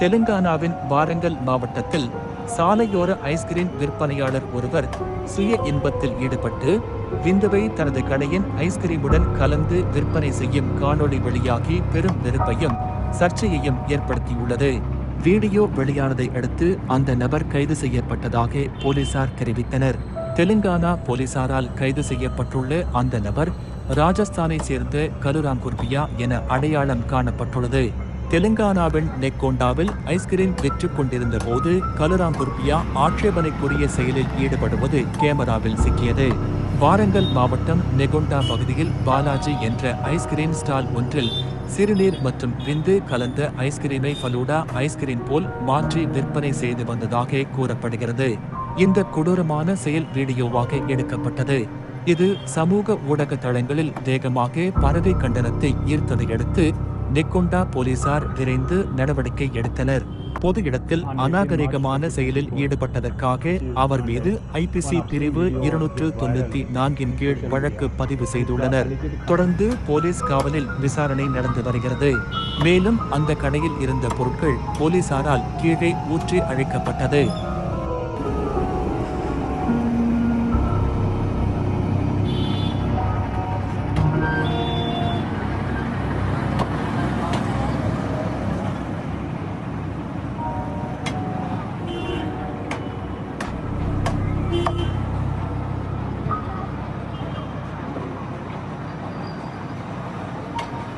தெலுங்கானாவின் வாரங்கல் மாவட்டத்தில் சாலையோர ஐஸ்கிரீம் விற்பனையாளர் ஒருவர் சுய இன்பத்தில் ஈடுபட்டு விந்துவை தனது கடையின் ஐஸ்கிரீமுடன் கலந்து விற்பனை செய்யும் காணொளி வெளியாகி பெரும் நெருப்பையும் சர்ச்சையையும் ஏற்படுத்தியுள்ளது. வீடியோ வெளியானதை அடுத்து அந்த நபர் கைது செய்யப்பட்டதாக போலீசார் தெரிவித்தனர். தெலுங்கானா போலீசாரால் கைது செய்யப்பட்டுள்ள அந்த நபர் ராஜஸ்தானை சேர்ந்த கலுராம் குர்பியா என அடையாளம் காணப்பட்டுள்ளது. தெலுங்கானாவின் நெக்கோண்டாவில் ஐஸ்கிரீம் விற்று கொண்டிருந்த போது கலுராம் குர்பியா ஆட்சேபனைக்குரிய செயலில் ஈடுபடுவது கேமராவில் சிக்கியது. வாரங்கல் மாவட்டம் நெகொண்டா பகுதியில் பாலாஜி என்ற ஐஸ்கிரீம் ஸ்டால் ஒன்றில் சிறுநீர் மற்றும் விந்து கலந்த ஐஸ்கிரீமை ஃபலூடா ஐஸ்கிரீம் போல் மாற்றி விற்பனை செய்து வந்ததாக கூறப்படுகிறது. இந்த கொடூரமான செயல் வீடியோவாக எடுக்கப்பட்டது. இது சமூக ஊடக தளங்களில் வேகமாக பறவை கண்டனத்தை ஈர்த்ததையடுத்து நிக்கொண்டா போலீசார் விரைந்து நடவடிக்கை எடுத்தனர். பொது இடத்தில் அநாகரிகமான செயலில் ஈடுபட்டதற்காக அவர் மீது ஐபிசி பிரிவு இருநூற்று தொண்ணூத்தி நான்கின் கீழ் வழக்கு பதிவு செய்துள்ளனர். தொடர்ந்து போலீஸ் காவலில் விசாரணை நடந்து வருகிறது. மேலும் அந்த கடையில் இருந்த பொருட்கள் போலீசாரால் கீழே ஊற்றி அழைக்கப்பட்டது.